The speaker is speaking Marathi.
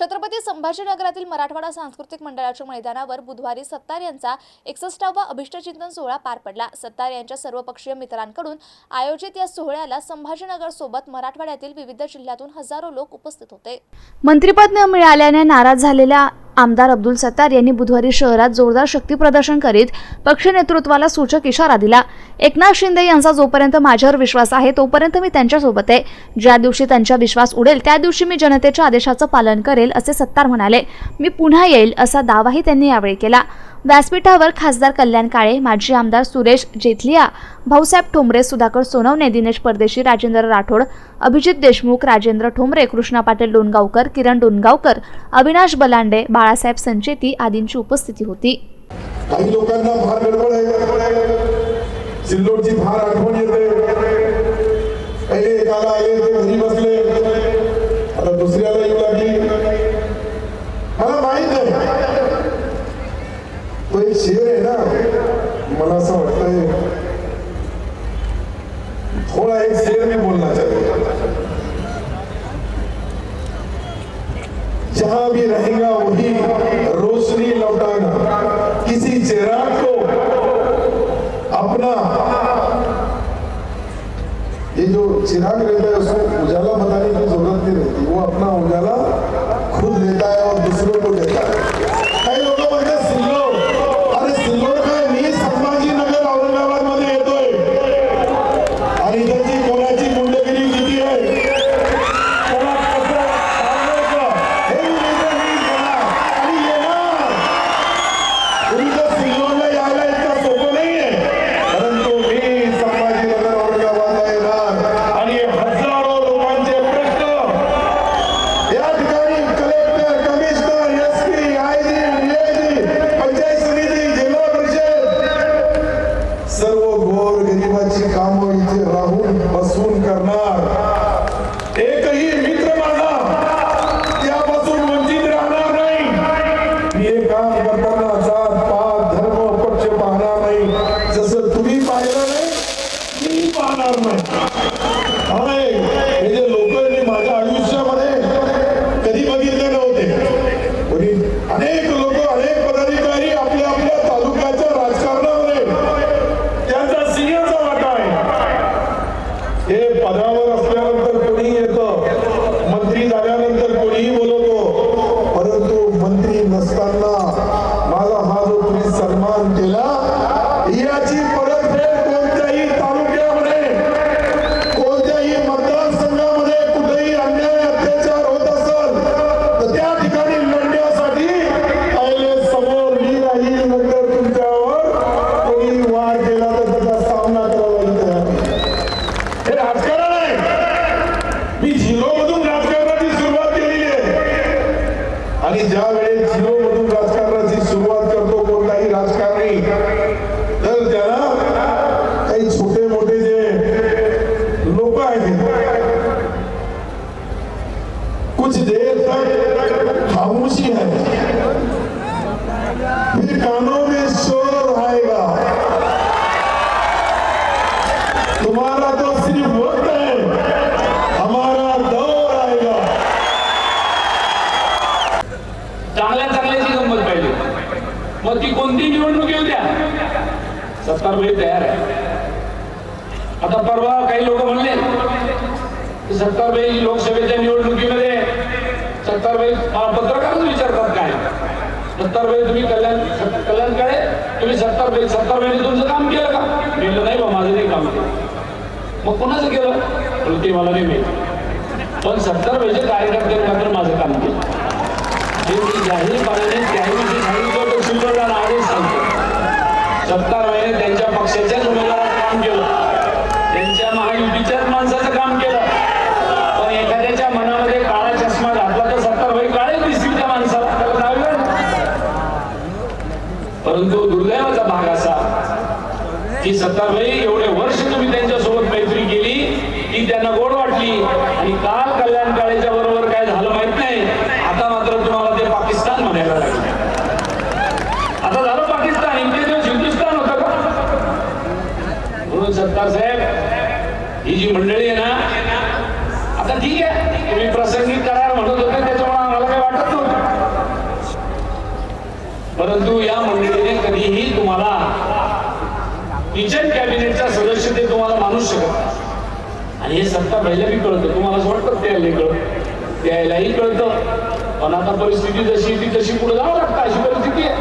छत्रपती संभाजीनगरातील मराठवाडा सांस्कृतिक मंडळाच्या मैदानावर बुधवारी सत्तार यांचा एकसष्टावा अभिष्टचिंतन सोहळा पार पडला. सत्तार यांच्या सर्वपक्षीय मित्रांकडून आयोजित या सोहळ्याला संभाजीनगर सोबत मराठवाड्यातील विविध जिल्ह्यातून हजारो लोक उपस्थित होते. मंत्रिपद न मिळाल्याने नाराज झालेल्या आमदार अब्दुल सत्तार यांनी बुधवारी शहरात जोरदार शक्ती प्रदर्शन करीत पक्ष नेतृत्वाला सूचक इशारा दिला. एकनाथ शिंदे यांचा जोपर्यंत माझ्यावर विश्वास आहे तोपर्यंत मी त्यांच्यासोबत आहे. ज्या दिवशी त्यांचा विश्वास उडेल त्या दिवशी मी जनतेच्या आदेशाचं पालन करेल असे सत्तार म्हणाले. मी पुन्हा येईल असा दावाही त्यांनी यावेळी केला. व्यासपीठावर खासदार कल्याण काळे माजी आमदार सुरेश जेथलिया भाऊसाहेब ठोंबरे सुधाकर सोनवणे दिनेश परदेशी राजेंद्र राठोड अभिजित देशमुख राजेंद्र ठोंबरे कृष्णा पाटील डोणगावकर किरण डोणगावकर अविनाश बलांडे बाळासाहेब संचेती आदींची उपस्थिती होती. काही लोकांना फार गडबड आहे. सिल्लोडची फार आठवण येते. تھوڑا ایک شیر میں بولنا چاہیے۔ جہاں بھی رہے گا وہی روشنی لوٹانا۔ کسی چراغ کو اپنا۔ یہ جو چراغ رہتا ہے، اس کو اجالا بتانے کی ضرورت نہیں رہتی، وہ اپنا اجالا तुमचं सिल्लोडला यायला इतकं हे पदावर असल्यानंतर कोणी येतं? मंत्री झाल्यानंतर कोणीही बोलवतो. परंतु मंत्री नसताना माझा हा जो तुम्ही सन्मान केला आणि ज्या वेळेस झिरो मधून राजकारणाची सुरुवात करतो कोणताही राजकारणी तर त्याला काही छोटे मोठे जे लोक आहेत कुछ देर तक खामोशी है फिर कानून कोणती निवडणूक येऊ द्या सत्तारभाई तयार आहे. आता परवा काही लोक म्हणले की लोकसभेच्या निवडणुकीमध्ये सत्तारभाई मला पत्रकारच विचारतात काय? सत्तारबाई तुम्ही कल्याण कल्याण काय तुम्ही सत्तारबाई सत्तारभाईने तुमचं काम केलं का? मी नाही बा माझं नाही काम केलं. मग कोणाचं केलं? ते मला नाही माहिती पण सत्तारभाईचे कार्यकर्त्यांनी मात्र माझं काम केलं. हे मी जाहीरपणाने त्याविषयी सांगितलं तर सत्तर महिने त्यांच्या पक्षाच्याच उमेदवाराचं काम केलं. त्यांच्या महायुतीच्याच माणसाचं काम केलं. पण एखाद्याच्या मनामध्ये काळा चष्मा घातला तर सत्तर भाई काळे दिसतील त्या माणसाला. परंतु दुर्दैवाचा भाग असा की सत्तारभाई एवढे वर्ष तुम्ही त्यांच्यासोबत मैत्री केली ती त्यांना गोड वाटली. आणि काल कल्याण काळेच्या बरोबर काय झालं माहीत नाही. आता मात्र तुम्हाला ते पाकिस्तान म्हणायला लागले. आता झालं पाकिस्तान. सत्कार साहेब ही जी मंडळी आहे ना आता ठीक आहे तुम्ही प्रसंगी करार म्हणत होते त्याच्यामुळे आम्हाला काही वाटत नव्हतं. परंतु या मंडळीने कधीही तुम्हाला किचन कॅबिनेटचा सदस्य ते तुम्हाला मानू शकत आणि हे सत्ता पहिल्या बी कळतं तुम्हाला वाटतं त्याला कळत? त्यालाही कळतं. पण आता परिस्थिती जशी ती तशी पुढे जावं लागतं अशी परिस्थिती आहे.